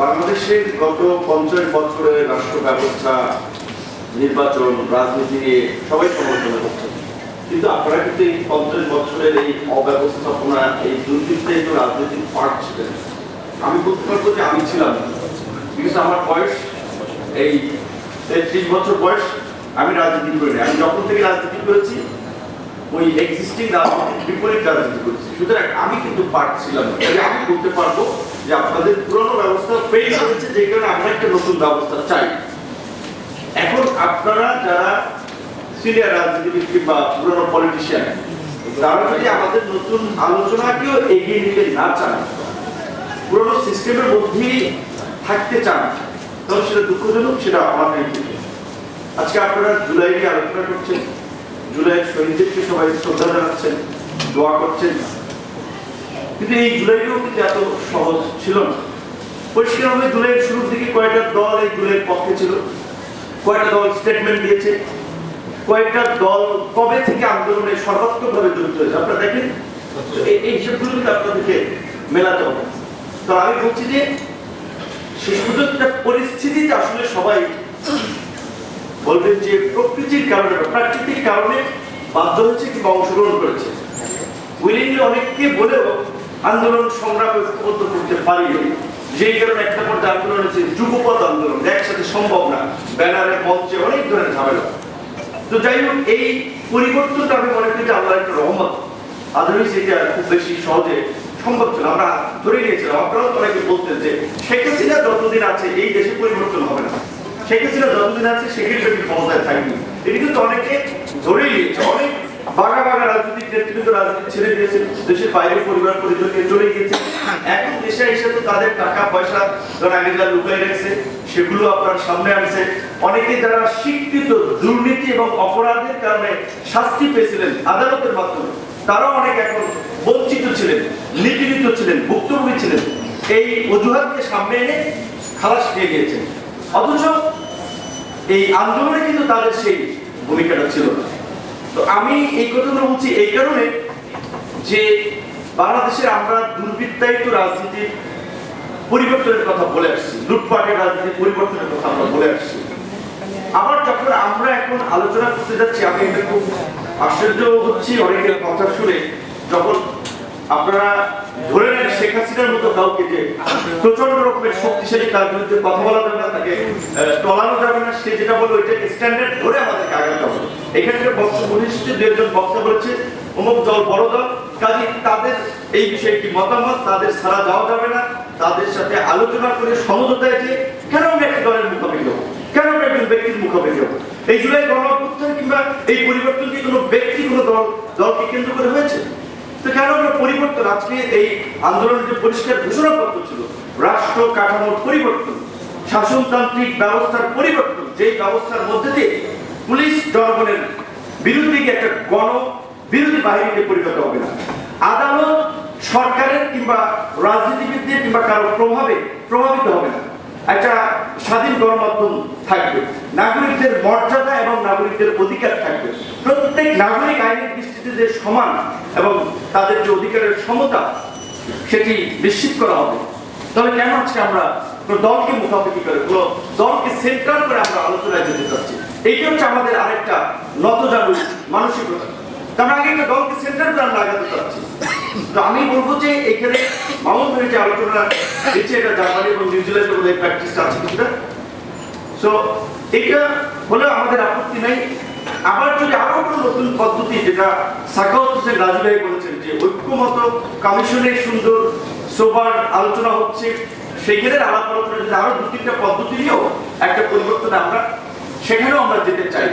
বাংলাদেশের গত পঞ্চাশ বছরের রাষ্ট্র ব্যবস্থা নির্বাচন, রাজনীতি নিয়ে সবাই সমালোচনা করছেন কিন্তু আপনারা কিন্তু এই পঞ্চাশ বছরের এই অব্যবস্থাপনা, এই দুর্বৃত্তায়িত রাজনীতির পার্ট ছিলেন আমি বলতে পারব যে আমি ছিলাম। বিকজ আমার বয়স, এই তেত্রিশ বছর বয়স, আমি রাজনীতি করিনি আমি যখন থেকে রাজনীতি করেছি, ওই এক্সিস্টিং রাজনীতির বিপরীত রাজনীতি করেছি। সুতরাং আমি কিন্তু পার্ট ছিলাম না। আমি বলতে পারব যে আপনাদের পুরনো ব্যবস্থা ফেল করেছে যে কারণে আমরা একটা নতুন ব্যবস্থা চাই। এখন আপনারা যারা সিনিয়র রাজনীতিবিদ কিংবা পুরনো পলিটিশিয়ান তারা যদি আমাদের নতুন আলোচনাকেও এগিয়ে নিতে না চান, পুরনো সিস্টেমের মধ্যেই থাকতে চান তবে সেটা দুঃখজনক, সেটা আমাদের দিকে আজকে আপনারা জুলাই নিয়ে আলোচনা করছেন, জুলাই শহীদদেরকে সবাই শ্রদ্ধা জানাচ্ছেন, দোয়া করছেন। কিন্তু এই জুলাইটাও কিন্তু এত সহজ ছিল না। পরিষ্কারভাবে জুলাইয়ের শুরুর দিকে কয়েকটা দল এই জুলাইয়ের পক্ষে ছিল। কয়েকটা দল স্টেটমেন্ট দিয়েছে। কয়েকটা দল কবে থেকে আন্দোলনে সর্বাত্মকভাবে জড়িত হয়েছে আপনারা দেখেন? এই- হিসাবগুলো কিন্তু আপনাদেরকে মেলাতে হবে। তো আমি বলছি যে, শেষ পর্যন্ত একটা পরিস্থিতিতে আসলে সবাই বলবেন যে প্রকৃতির কারণে প্রাকৃতিক কারণে বাধ্য হয়েছে কিংবা অংশগ্রহণ করেছে। উইলিংলি অনেককে বলেও আন্দোলন সংগ্রাম ঐক্যবদ্ধ করতে পারিনি। যেই কারণে একটা পর্যায়ে আন্দোলন হচ্ছে যুগপথ আন্দোলন একসাথে সম্ভব না। ব্যানারে, মঞ্চে অনেক ধরনের ঝামেলা। তো যাই হোক, এই পরিবর্তনটা আমি মনে করি যে আল্লাহর একটা রহমত। আদারওয়াইজ এটা খুব বেশি সহজে সম্ভব ছিল আমরা ধরে নিয়েছিলাম, আপনারাও তো অনেকে বলতেন যে শেখ হাসিনা যতদিন আছে, এই দেশে পরিবর্তন হবে না। শেখ হাসিনা যতদিন আছে যদি ক্ষমতায় থাকবে এটি কিন্তু অনেকে ধরেই নিয়েছে অনেক বাঘা বাঘা রাজনৈতিক নেতৃত্ব রাজনীতি ছেড়ে দিয়েছে দেশের বাইরে পরিবার পরিজন নিয়ে চলে গিয়েছে। এখন দেশে এসে তো তাদের টাকা পয়সা যারা আগে যা লুকাই রেখেছে, সেগুলো আপনার সামনে আনছে। অনেকে যারা স্বীকৃত দুর্নীতি এবং অপরাধের কারণে শাস্তি পেয়েছিলেন আদালতের মাধ্যমে, তারাও অনেক এখন বঞ্চিত ছিলেন, নিপীড়িত ছিলেন, ভুক্তভোগী ছিলেন। এই অজুহাতকে সামনে এনে খালাস পেয়ে গিয়েছেন। অথচ এই আন্দোলনে কিন্তু তাদের সেই ভূমিকাটা ছিল না। তো আমি এই কথাগুলো বলছি এই কারণে যে বাংলাদেশের আমরা দুর্বৃত্তায়িত রাজনীতির পরিবর্তনের কথা বলে আসছি, লুটপাটের রাজনীতির পরিবর্তনের কথা আমরা বলে আসছি। আবার যখন আমরা এখন আলোচনা করতে যাচ্ছি, আমি এটা খুব আশ্চর্য হচ্ছি অনেকের কথা শুনে যখন আপনারা ধরে নেন শেখ হাসিনার মতো কাউকে যে প্রচণ্ড রকমের শক্তিশালী তার বিরুদ্ধে কথা বলা যাবে না, তাকে টলানো যাবে না, সে যেটা বলবে ওইটাকে স্ট্যান্ডার্ড ধরে আমাদেরকে আগাতে হবে। এখানকার বক্তা বলেছে, অমুক দল বড় দল। কাজে, তাদের এই বিষয়ে মতামত? তাদের যাওয়া যাবে না। তাদের সাথে আলোচনা করে সমঝোতায় যে কেন দলের হব? কেন একজন ব্যক্তির হব? এই জুলাই গণ অভ্যুত্থান কিংবা এই পরিবর্তন কি কোনো ব্যক্তি, কোনো দল, দলকে কেন্দ্র করে হয়েছে? তো কেন আমরা পরিবর্তন? আজকে এই আন্দোলনের যে পরিষ্কার ঘোষণাপত্র ছিল, রাষ্ট্র কাঠামোর পরিবর্তন, শাসনতান্ত্রিক ব্যবস্থার পরিবর্তন, যেই ব্যবস্থার মধ্যে দিয়ে পুলিশ জনগণের বিরুদ্ধে গিয়ে একটা গণ বিরোধী বাহিনীতে পরিণত হবে না। আদালত সরকারের কিংবা রাজনীতিবিদদের কিংবা কারও প্রভাবে প্রভাবিত হবে না। একটা স্বাধীন গণমাধ্যম থাকবে। নাগরিকদের মর্যাদা এবং নাগরিকদের অধিকার থাকবে। প্রত্যেক নাগরিক আইনের দৃষ্টিতে যে সমান এবং তাদের যে অধিকারের সমতা, সেটি নিশ্চিত করা হবে। তবে কেন আজকে আমরা দলকে করে কোনো দলকে সেন্ট্রাল করে আমরা আলোচনায় যেতে চাচ্ছি। এইটা হচ্ছে আমাদের আরেকটা নতজানু মানসিকতা। আমরা আগে একটা দলকে সেন্ট্রাল করে আমরা আগাতে চাচ্ছি। তো আমি বলব যে এখানে যে আলোচনা দিচ্ছে, এটা এবং প্র্যাকটিসটা আছে কিছুটা। সো এটা হলেও আমাদের আপত্তি নাই। আবার যদি আরও কোনো নতুন পদ্ধতি, যেটা সাকাউত হোসেন রাজু ভাই বলেছেন যে ঐক্যমত কমিশনে সুন্দর সোবার আলোচনা হচ্ছে। সেখানে আলাপ আলোচনা আরও দু তিনটা পদ্ধতি নিয়েও একটা পরিবর্তন আমরা সেখানেও আমরা যেতে চাই।